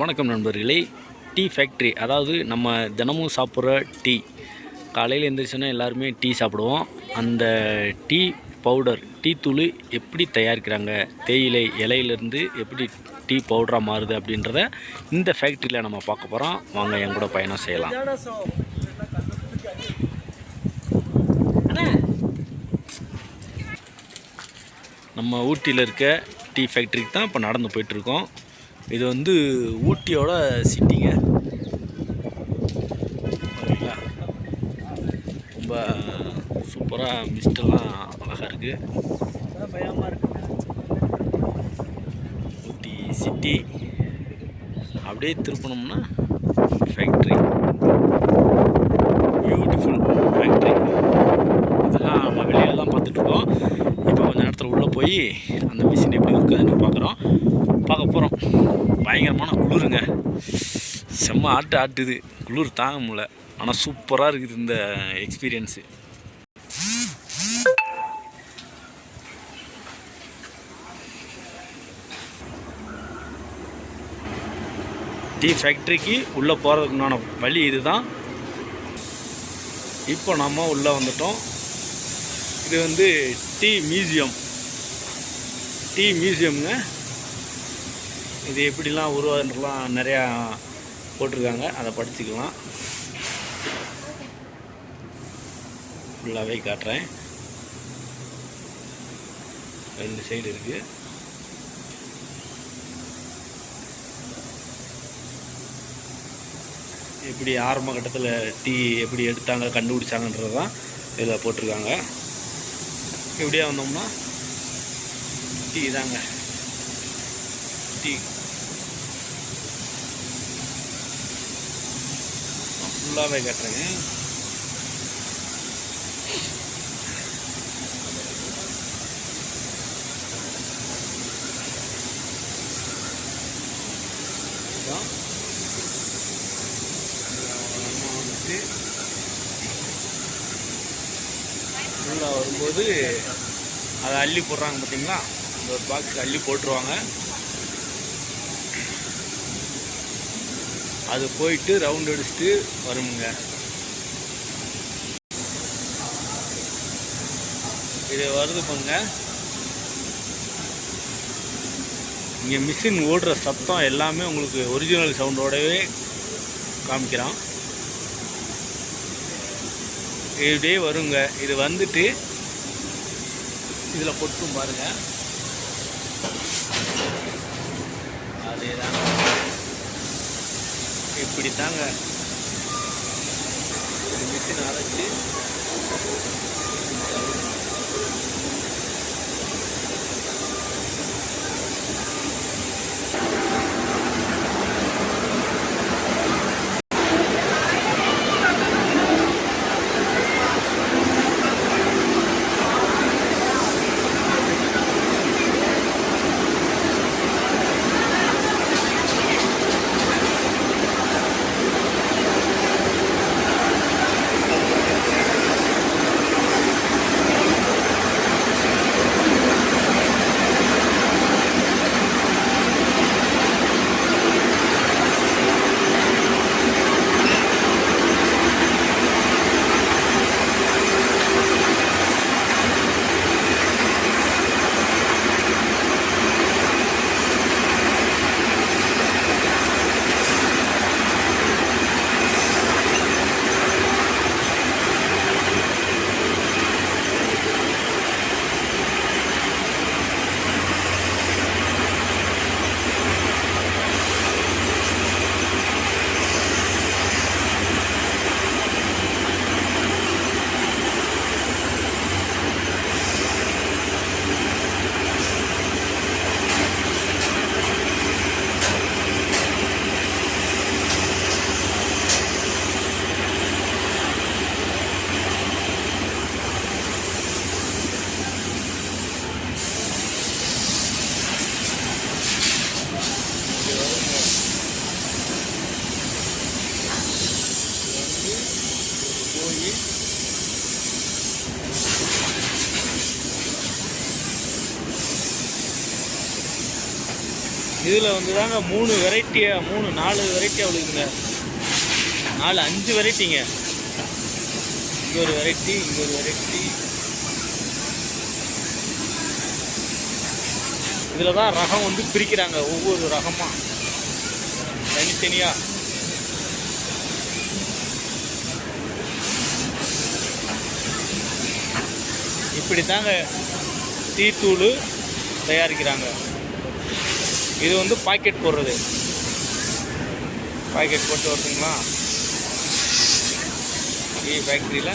வணக்கம் நண்பர்களே. Tea factory அதாவது நம்ம தினமும் சாப்பிட்ற டீ. காலையில் எழுந்திரிச்சோன்னா எல்லாருமே டீ சாப்பிடுவோம். அந்த டீ பவுடர் டீ தூள் எப்படி தயாரிக்கிறாங்க? தேயிலை இலையிலேருந்து எப்படி டீ பவுடராக மாறுது அப்படின்றத இந்த ஃபேக்ட்ரியில் நம்ம பார்க்க போகிறோம் வாங்க என் கூட பயணம் செய்யலாம். நம்ம ஊட்டியில் இருக்க டீ ஃபேக்ட்ரிக்கு தான் இப்போ நடந்து போயிட்டுருக்கோம் இது வந்து ஊட்டியோட சிட்டிங்க. ரொம்ப சூப்பராக மிஸ்டெல்லாம் அழகாக இருக்குது ஊட்டி சிட்டி. அப்படியே திருப்பணும்னா ஃபேக்ட்ரி பியூட்டிஃபுல் ஃபேக்ட்ரி இதெல்லாம் நம்ம வெளியில் தான் பார்த்துட்ருக்கோம் இப்போ கொஞ்ச நேரத்தில் உள்ளே போய் அந்த மிஷின் எப்படி இருக்குதுன்னு பார்க்குறோம். பார்க்க போகிறோம் பயங்கரமான குளிருங்க. செம்ம ஆட்டு ஆட்டுது. குளிர் தாங்க முடியல. ஆனால் சூப்பராக இருக்குது இந்த எக்ஸ்பீரியன்ஸு டீ ஃபேக்ட்ரிக்கு உள்ளே போகிறதுக்குண்டான வழி இதுதான். இப்போ நம்ம உள்ளே வந்துட்டோம். இது வந்து டீ மியூசியம் டீ மியூசியம்ங்க இது எப்படிலாம் உருவாதுன்றலாம் நிறையா போட்டிருக்காங்க. அதை படிச்சுக்கலாம். ஃபுல்லாகவே காட்டுறேன். ரெண்டு சைடு இருக்குது எப்படி ஆரம்ப கட்டத்தில் டீ எப்படி எடுத்தாங்க கண்டுபிடிச்சாங்கன்றது தான் இதில் போட்டிருக்காங்க. இப்படியே வந்தோம்னா டீ தாங்க. டீ ஃபுல்லாகவே கட்டுறேங்க. உள்ளே வரும்போது அதை அள்ளி போடுறாங்க பார்த்தீங்களா இந்த ஒரு பாக்ஸில் அள்ளி போட்டுருவாங்க. அது போயிட்டு ரவுண்ட் அடிச்சுட்டு வருமுங்க. இது வருது பாருங்க. இங்கே மிஷின் ஓடுற சத்தம் எல்லாமே உங்களுக்கு ஒரிஜினல் சவுண்டோடவே காமிக்கிறான். இப்படியே வருங்க. இது வந்துட்டு இதில் பொட்டும் பாருங்கள் அதே தான் இப்படி தாங்க. ஒரு மிஷின் அரைச்சி இதில் வந்து தாங்க மூணு வெரைட்டியாக மூணு நாலு வெரைட்டியாக விழுகுங்க நாலு அஞ்சு வெரைட்டிங்க. இங்கே ஒரு வெரைட்டி இங்கே ஒரு வெரைட்டி. இதில் தான் ரகம் வந்து பிரிக்கிறாங்க ஒவ்வொரு ரகமாக தனித்தனியாக இப்படி தாங்க டீத்தூள் தயாரிக்கிறாங்க. இது வந்து பாக்கெட் போடுறது. பாக்கெட் போட்டு வருதுங்களா டீ ஃபேக்ட்ரியில்